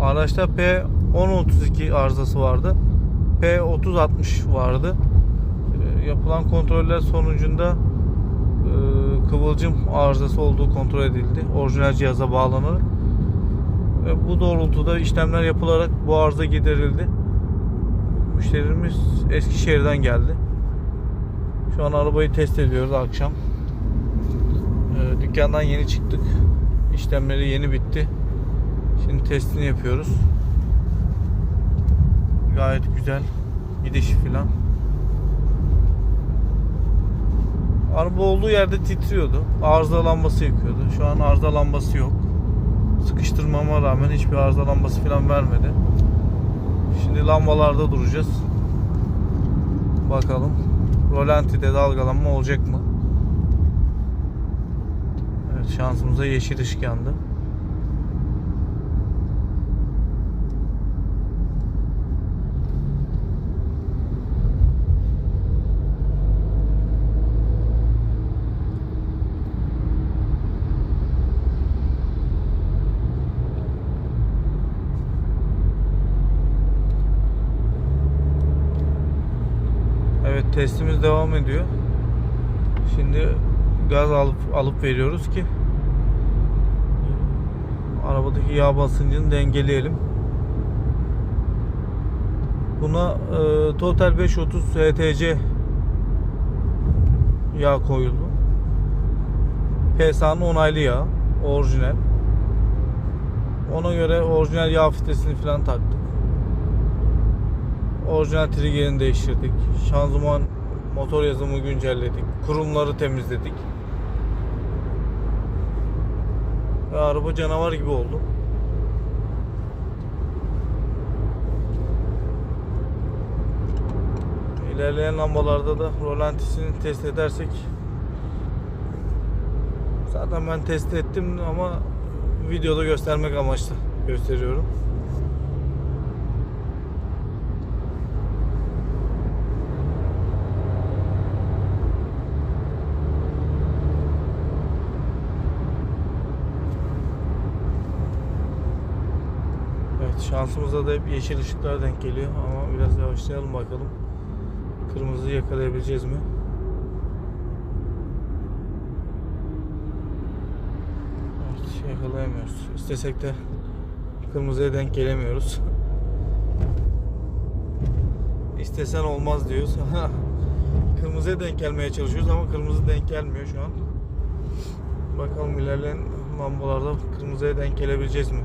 Araçta P1032 arızası vardı. P3060 vardı. Ee, yapılan kontroller sonucunda e, kıvılcım arızası olduğu kontrol edildi. Orijinal cihaza bağlanarak. Ve bu doğrultuda işlemler yapılarak bu arıza giderildi. Müşterimiz Eskişehir'den geldi. Şu an arabayı test ediyoruz akşam. Ee, dükkandan yeni çıktık. İşlemleri yeni bitti. Şimdi testini yapıyoruz. Gayet güzel. Gidişi filan. Araba olduğu yerde titriyordu. Arıza lambası yakıyordu. Şu an arıza lambası yok. Sıkıştırmama rağmen hiçbir arıza lambası filan vermedi. Şimdi lambalarda duracağız. Bakalım. Rolantide dalgalanma olacak mı? Evet şansımıza yeşil ışık yandı. Evet testimiz devam ediyor. Şimdi gaz alıp alıp veriyoruz ki arabadaki yağ basıncını dengeleyelim. Buna e, Total 530 HTC yağ koyuldu. PSA'nın onaylı yağ, orijinal. Ona göre orijinal yağ filtresini falan taktık. Orijinal triggerini değiştirdik. Şanzıman motor yazımı güncelledik. Kurumları temizledik. Ve araba canavar gibi oldu. İlerleyen lambalarda da rolantisini test edersek zaten ben test ettim ama videoda göstermek amaçlı gösteriyorum. Evet şansımıza da hep yeşil ışıklar denk geliyor ama biraz yavaşlayalım bakalım. Kırmızıyı yakalayabileceğiz mi? Evet yakalayamıyoruz. İstesek de kırmızıya denk gelemiyoruz. İstesen olmaz diyoruz. Kırmızıya denk gelmeye çalışıyoruz ama kırmızı denk gelmiyor şu an. Bakalım ilerleyen lambalarda kırmızıya denk gelebileceğiz mi?